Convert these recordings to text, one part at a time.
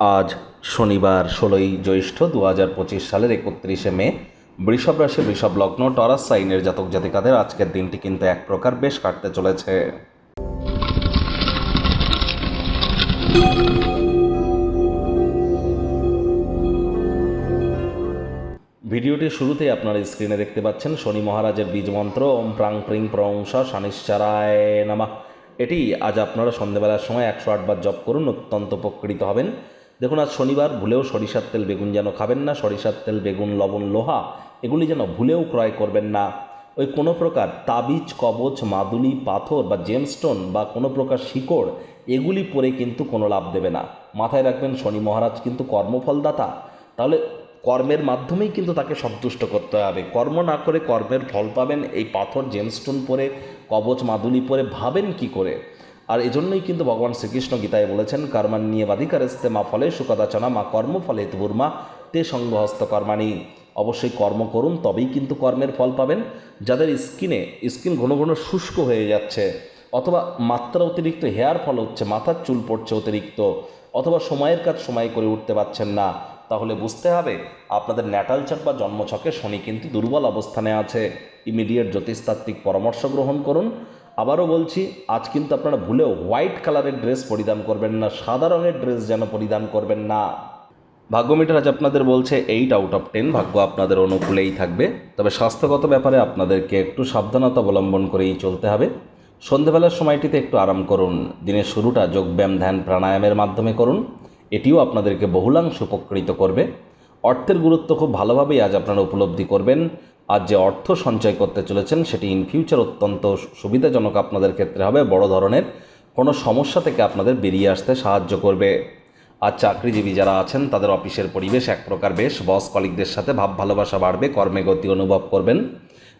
আজ শনিবার ষোলোই জ্যৈষ্ঠ দু হাজার পঁচিশ সালের একত্রিশে মে, বৃষভ রাশি, বৃষভ লগ্ন, টরাস, সাইনের জাতক জাতিকাদের আজকের দিনটি কিন্তু এক প্রকার বেশ কাটতে চলেছে। ভিডিওটির শুরুতেই আপনারা স্ক্রিনে দেখতে পাচ্ছেন শনি মহারাজের বীজ মন্ত্র, ওম প্রাং প্রিং প্রংস শানিশ্চারায় নামা। এটি আজ আপনারা সন্ধ্যেবেলার সময় একশো আটবার জপ করুন, অত্যন্ত উপকৃত হবেন। দেখুন, আজ শনিবার ভুলেও সরিষার তেল বেগুন যেন খাবেন না, সরিষার তেল, বেগুন, লবণ, লোহা, এগুলি যেন ভুলেও ক্রয় করবেন না। ওই কোনো প্রকার তাবিজ, কবচ, মাদুলি, পাথর বা জেমস্টোন বা কোনো প্রকার শিকড়, এগুলি পরে কিন্তু কোনো লাভ দেবে না। মাথায় রাখবেন, শনি মহারাজ কিন্তু কর্মফলদাতা। তাহলে কর্মের মাধ্যমেই কিন্তু তাকে সন্তুষ্ট করতে হবে। কর্ম না করে কর্মের ফল পাবেন, এই পাথর জেমস্টোন পরে, কবচ, মাদুলি পরে, ভাবেন কি করে? আর এজন্যই কিন্তু ভগবান শ্রীকৃষ্ণ গীতায় বলেছেন কর্মান নিয়ে বাধিকারস্তে মা ফলে সুকদাচনা মা কর্মফলে তুর্মা তে সঙ্গহস্ত কর্মাণী। অবশ্যই কর্ম করুন, তবেই কিন্তু কর্মের ফল পাবেন। যাদের স্কিনে, স্কিন ঘন ঘন শুষ্ক হয়ে যাচ্ছে, অথবা মাত্রা অতিরিক্ত হেয়ার ফল হচ্ছে, মাথার চুল পড়ছে অতিরিক্ত, অথবা সময়ের কাজ সময় করে উঠতে পারছেন না, তাহলে বুঝতে হবে আপনাদের ন্যাটাল চাপ বা জন্মছকে শনি কিন্তু দুর্বল অবস্থানে আছে। ইমিডিয়েট জ্যোতিষতাত্ত্বিক পরামর্শ গ্রহণ করুন। আবারও বলছি, আজ কিন্তু আপনারা ভুলেও হোয়াইট কালারের ড্রেস পরিধান করবেন না, সাদা রঙের ড্রেস যেন পরিধান করবেন না। ভাগ্যমিটার আজ আপনাদের বলছে এইট আউট অফ টেন ভাগ্য আপনাদের অনুকূলেই থাকবে। তবে স্বাস্থ্যগত ব্যাপারে আপনাদেরকে একটু সাবধানতা অবলম্বন করেই চলতে হবে। সন্ধেবেলার সময়টিতে একটু আরাম করুন। দিনের শুরুটা যোগব্যায়াম, ধ্যান, প্রাণায়ামের মাধ্যমে করুন। এটিও আপনাদেরকে বহুলাংশ উপকৃত করবে। অর্থের গুরুত্ব খুব ভালোভাবেই আজ আপনারা উপলব্ধি করবেন। আজ যে অর্থ সঞ্চয় করতে চলেছেন, সেটি ইন ফিউচার অত্যন্ত সুবিধাজনক আপনাদের ক্ষেত্রে হবে, বড় ধরনের কোনো সমস্যা থেকে আপনাদের বেরিয়ে আসতে সাহায্য করবে। আর চাকরিজীবী যারা আছেন, তাদের অফিসের পরিবেশ এক প্রকার বেশ, বস কলিকদের সাথে ভাব ভালোবাসা বাড়বে, কর্মে গতি অনুভব করবেন।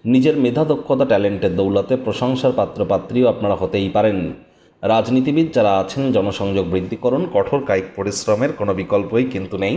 নিজের মেধা দক্ষতা ট্যালেন্টের দৌলতে প্রশংসার পাত্রপাত্রীও আপনারা হতেই পারেন। রাজনীতিবিদ যারা আছেন, জনসংযোগ বৃদ্ধি করুন, কঠোর কায়িক পরিশ্রমের কোনো বিকল্পই কিন্তু নেই।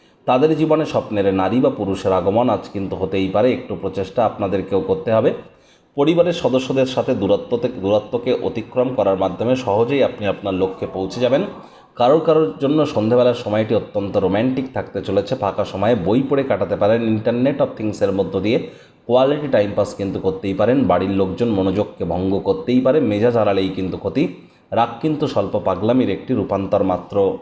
তাদের জীবনে স্বপ্নের নারী বা পুরুষের আগমন আজ কিন্তু হতেই পারে, একটু প্রচেষ্টা আপনাদেরকেও করতে হবে। পরিবারের সদস্যদের সাথে দূরত্ব দূরত্বকে অতিক্রম করার মাধ্যমে সহজেই আপনি আপনার লক্ষ্যে পৌঁছে যাবেন। কারোর কারোর জন্য সন্ধেবেলার সময়টি অত্যন্ত রোম্যান্টিক থাকতে চলেছে। ফাঁকা সময়ে বই পড়ে কাটাতে পারেন। ইন্টারনেট অফ থিংসের মধ্য দিয়ে কোয়ালিটি টাইম পাস কিন্তু করতেই পারেন। বাড়ির লোকজন মনোযোগকে ভঙ্গ করতেই পারে। মেজাজ হারালেই কিন্তু ক্ষতি। রাগ কিন্তু স্বল্প পাগলামির একটি রূপান্তর মাত্র।